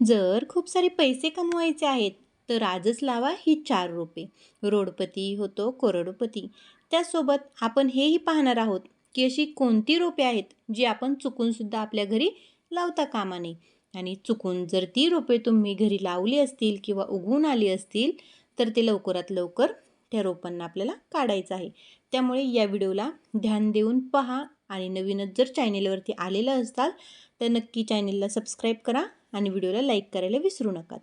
जर खूप सारे पैसे कमवायचे आहेत तर आजच लावा ही चार रोपे रोडपती होतो करोडपती. त्यासोबत आपण हेही पाहणार आहोत की अशी कोणती रोपे आहेत जी आपण चुकूनसुद्धा आपल्या घरी लावता कामा नये. आणि चुकून जर ती रोपे तुम्ही घरी लावली असतील किंवा उगवून आली असतील तर ते लवकरात लवकर त्या रोपांना आपल्याला काढायचं आहे. त्यामुळे या व्हिडिओला ध्यान देऊन पहा आणि नवीनच जर चॅनेलवरती आलेलं असताल तर नक्की चॅनेलला सबस्क्राईब करा आणि व्हिडिओला लाईक करायला विसरू नकात.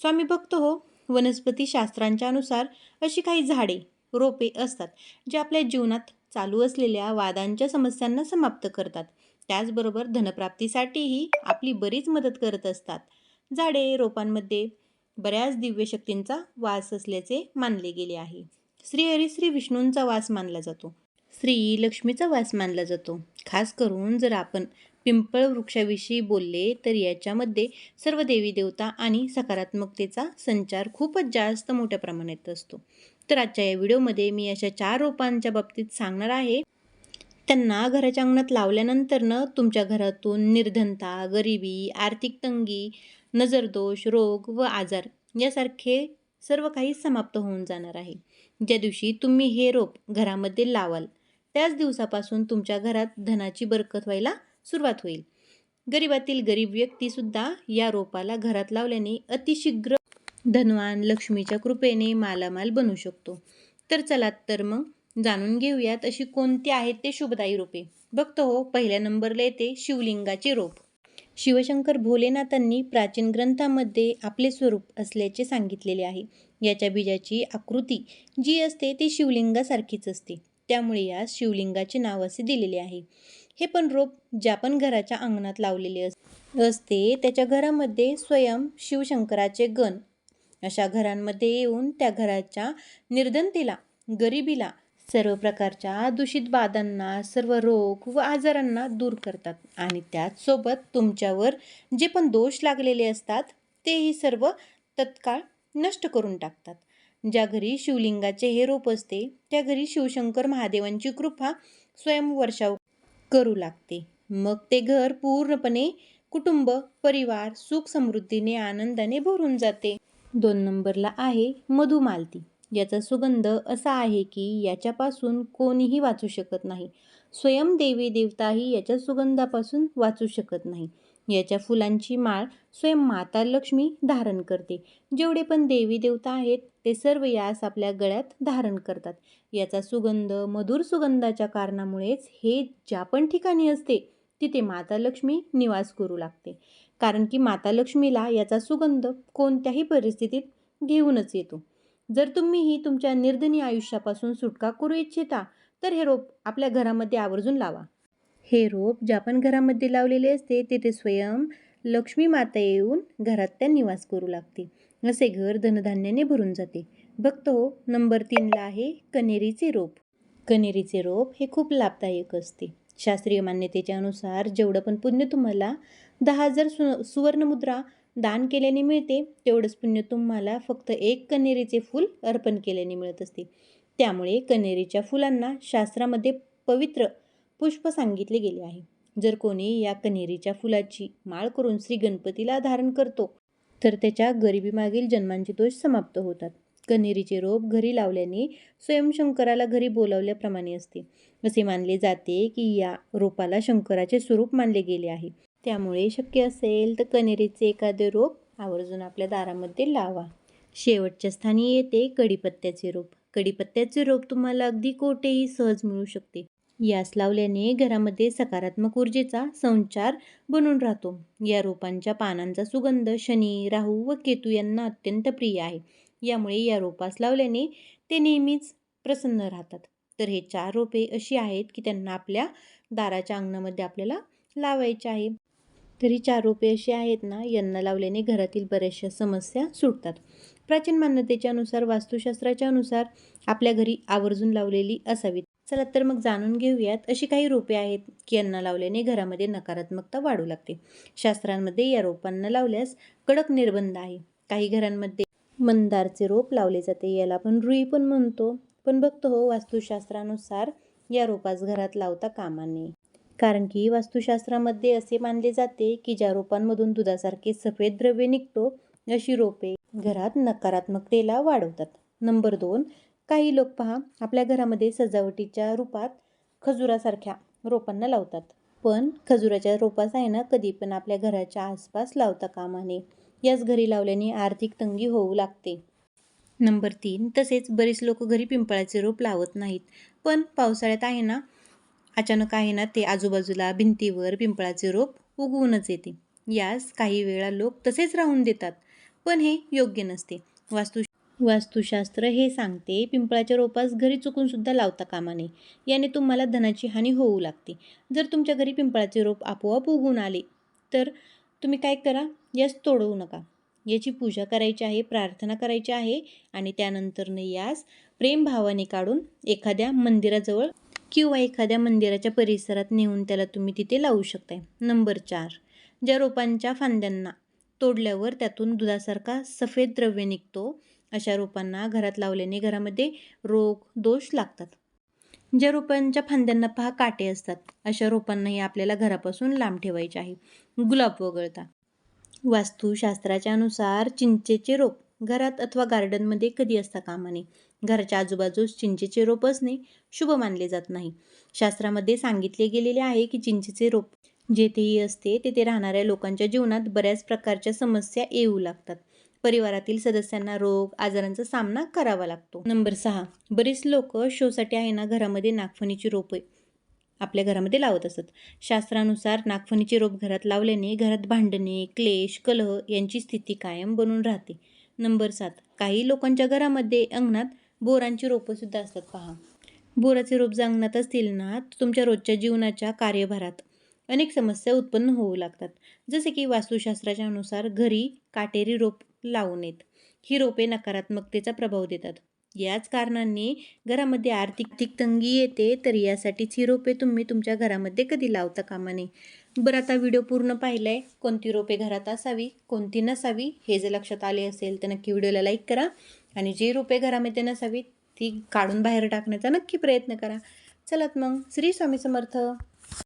स्वामी भक्त बघतो हो वनस्पती शास्त्रांच्या अनुसार अशी काही झाडे रोपे असतात जे आपल्या जीवनात चालू असलेल्या वादांच्या समस्यांना समाप्त करतात. त्याचबरोबर धनप्राप्तीसाठीही आपली बरीच मदत करत असतात. झाडे रोपांमध्ये बऱ्याच दिव्य शक्तींचा वास असल्याचे मानले गेले आहे. श्रीहरी श्री विष्णूंचा वास मानला जातो. श्री लक्ष्मीचा वास मानला जातो. खास करून जर आपण पिंपळ वृक्षाविषयी बोलले तर याच्यामध्ये सर्व देवी देवता आणि सकारात्मकतेचा संचार खूपच जास्त मोठ्या प्रमाणात असतो. तर आजच्या या व्हिडिओमध्ये मी अशा चार रोपांच्या बाबतीत सांगणार आहे. त्यांना घराच्या अंगणात लावल्यानंतरनं तुमच्या घरातून निर्धनता गरिबी आर्थिक तंगी नजरदोष रोग व आजार यासारखे सर्व काही समाप्त होऊन जाणार आहे. ज्या दिवशी तुम्ही हे रोप घरामध्ये लावाल त्याच दिवसापासून तुमच्या घरात धनाची बरकत व्हायला सुरुवात होईल. गरिबातील गरीब व्यक्तीसुद्धा या रोपाला घरात लावल्याने अतिशीघ्र धनवान लक्ष्मीच्या कृपेने मालामाल बनू शकतो. तर चला तर मग जाणून घेऊयात अशी कोणती आहेत ते शुभदायी रोपे. बघतो हो पहिल्या नंबरला येते शिवलिंगाचे रोप. शिवशंकर भोलेनाथांनी प्राचीन ग्रंथामध्ये आपले स्वरूप असल्याचे सांगितलेले आहे. याच्या बीजाची आकृती जी असते ती शिवलिंगासारखीच असते. त्यामुळे यास शिवलिंगाचे नाव असे दिलेले आहे. हे पण रोप ज्या पण घराच्या अंगणात लावलेले अस असते त्याच्या घरामध्ये स्वयं शिवशंकराचे गण. अशा घरांमध्ये येऊन त्या घराच्या निर्धनतेला गरिबीला सर्व प्रकारच्या दूषित बाधांना सर्व रोग व आजारांना दूर करतात. आणि त्याचसोबत तुमच्यावर जे पण दोष लागलेले असतात तेही सर्व तत्काळ नष्ट करून टाकतात. ज्या घरी शिवलिंगाचे हे रोप असते त्या घरी शिवशंकर महादेवांची कृपा स्वयं वर्षाव करू लागते. मग ते घर पूर्णपणे कुटुंब परिवार सुख समृद्धीने आनंदाने भरून जाते. दोन नंबरला आहे मधुमालती. याचा सुगंध असा आहे की याच्यापासून कोणीही वाचू शकत नाही. स्वयं देवी देवताही याच्या सुगंधापासून वाचू शकत नाही. याच्या फुलांची माळ स्वयं माता लक्ष्मी धारण करते. जेवढे पण देवी देवता आहेत ते सर्व यास आपल्या गळ्यात धारण करतात. याचा सुगंध मधुर सुगंधाच्या कारणामुळेच हे ज्या पण ठिकाणी असते तिथे माता लक्ष्मी निवास करू लागते. कारण की माता लक्ष्मीला याचा सुगंध कोणत्याही परिस्थितीत घेऊनच येतो. जर तुम्हीही तुमच्या निर्धनी आयुष्यापासून सुटका करू इच्छिता तर हे रोप आपल्या घरामध्ये आवर्जून लावा. हे रोप ज्या पण घरामध्ये लावलेले असते तिथे स्वयं लक्ष्मी माता येऊन घरात त्या निवास करू लागते. असे घर धनधान्याने भरून जाते. बघतो हो, नंबर तीनला आहे कनेरीचे रोप. कनेरीचे रोप हे खूप लाभदायक असते. शास्त्रीय मान्यतेच्या अनुसार जेवढं पण पुण्य तुम्हाला दहा हजार सु सुवर्णमुद्रा दान केल्याने मिळते तेवढंच पुण्य तुम्हाला फक्त एक कनेरीचे फूल अर्पण केल्याने मिळत असते. त्यामुळे कनेरीच्या फुलांना शास्त्रामध्ये पवित्र पुष्प सांगितले गेले आहे. जर कोणी या कन्हेरीच्या फुलाची माळ करून श्री गणपतीला धारण करतो तर त्याच्या गरिबीमागील जन्मांचे दोष समाप्त होतात. कन्हेरीचे रोप घरी लावल्याने स्वयंशंकराला घरी बोलावल्याप्रमाणे असते. असे मानले जाते की या रोपाला शंकराचे स्वरूप मानले गेले आहे. त्यामुळे शक्य असेल तर कन्हेरीचे एखादे रोप आवर्जून आपल्या दारामध्ये लावा. शेवटच्या स्थानी येते कढीपत्त्याचे रोप. कढीपत्त्याचे रोप तुम्हाला अगदी कोठेही सहज मिळू शकते. यास लावल्याने घरामध्ये सकारात्मक ऊर्जेचा संचार बनून राहतो. या रोपांच्या पानांचा सुगंध शनी राहू व केतू यांना अत्यंत प्रिय आहे. यामुळे या रोपास लावल्याने ते नेहमीच प्रसन्न राहतात. तर हे चार रोपे अशी आहेत की त्यांना आपल्या दाराच्या अंगणामध्ये आपल्याला लावायचे आहे. तरी चार रोपे अशी आहेत ना यांना लावल्याने घरातील बऱ्याचशा समस्या सुटतात. प्राचीन मान्यतेच्या अनुसार वास्तुशास्त्राच्या अनुसार आपल्या घरी आवर्जून लावलेली असावीत. चला तर मग जाणून घेऊयात. अशी काही रोपे आहेत की यांना लावल्याने घरामध्ये नकारात्मकता वाढू लागते. शास्त्रांमध्ये या रोपांना लावल्यास कडक निर्बंध आहे. काही घरांमध्ये मंदारचे रोप लावले जाते. याला आपण रुई पण म्हणतो. पण बघतो हो वास्तुशास्त्रानुसार या रोपास घरात लावता कामा नये. कारण की वास्तुशास्त्रामध्ये असे मानले जाते की ज्या रोपांमधून दुधासारखे सफेद द्रव्य निघतो अशी रोपे घरात नकारात्मकतेला वाढवतात. नंबर दोन काही लोक पहा आपल्या घरामध्ये सजावटीच्या रूपात खजुरासारख्या रोपांना लावतात. पण खजुराच्या रोपास आहे ना कधी पण आपल्या घराच्या आसपास लावता कामाने. याच घरी लावल्याने आर्थिक तंगी होऊ लागते. नंबर तीन तसेच बरेच लोक घरी पिंपळाचे रोप लावत नाहीत. पण पावसाळ्यात आहे ना अचानक आहे ना ते आजूबाजूला भिंतीवर पिंपळाचे रोप उगवूनच येते. यास काही वेळा लोक तसेच राहून देतात. पण हे योग्य नसते. वास्तू वास्तुशास्त्र हे सांगते पिंपळाच्या रोपास घरी चुकूनसुद्धा लावता कामा नये. याने तुम्हाला धनाची हानी होऊ लागते. जर तुमच्या घरी पिंपळाचे रोप आपोआप उगून आले तर तुम्ही काय करा? यास तोडवू नका. याची पूजा करायची आहे प्रार्थना करायची आहे आणि त्यानंतरनं यास प्रेमभावाने काढून एखाद्या मंदिराजवळ किंवा एखाद्या मंदिराच्या परिसरात नेऊन त्याला तुम्ही तिथे लावू शकताय. नंबर चार. ज्या रोपांच्या फांद्यांना तोडल्यावर त्यातून दुधासारखा सफेद द्रव्य निघतो अशा रोपांना घरात लावल्याने घरामध्ये रोग दोष लागतात. ज्या रोपांच्या फांद्यांना पहा काटे असतात. अशा रोपांनाही आपल्याला घरापासून लांब ठेवायचे आहे. गुलाब वगळता. वास्तुशास्त्राच्या अनुसार चिंचेचे रोप घरात अथवा गार्डनमध्ये कधी असता कामा नये घराच्या आजूबाजूस चिंचेचे रोप असणे शुभ मानले जात नाही. शास्त्रामध्ये सांगितले गेलेले आहे की चिंचेचे रोप जेथेही असते तेथे राहणाऱ्या लोकांच्या जीवनात बऱ्याच प्रकारच्या समस्या येऊ लागतात. परिवारातील सदस्यांना रोग आजारांचा सामना करावा लागतो. नंबर सहा. बरीच लोक शोसाठी आहे ना घरामध्ये नागफणीची रोपे. आपल्या घरामध्ये लावत असत. शास्त्रानुसार नागफणीचे रोप घरात लावल्याने घरात भांडणे क्लेश कलह यांची स्थिती कायम बनून राहते. नंबर सात. काही लोकांच्या घरामध्ये अंगणात बोरांची रोपंसुद्धा असतात पहा. बोराचे रोप जर अंगणात असतील ना तुमच्या रोजच्या जीवनाच्या कार्यभारात अनेक समस्या उत्पन्न होऊ लागतात. जसे की वास्तुशास्त्राच्या अनुसार घरी काटेरी रोप लावू नयेत ही रोपे नकारात्मकतेचा प्रभाव देतात. याच कारणांनी घरामध्ये आर्थिक तंगी येते तर यासाठीच ही रोपे तुम्ही तुमच्या घरामध्ये कधी लावता कामा नये. बरं आता व्हिडिओ पूर्ण पाहिला आहे कोणती रोपे घरात असावी कोणती नसावी हे जर लक्षात आले असेल तर नक्की व्हिडिओला लाईक करा. आणि जी रोपे घरामध्ये नसावी ती काढून बाहेर टाकण्याचा नक्की प्रयत्न करा. चलात मग श्री स्वामी समर्थ.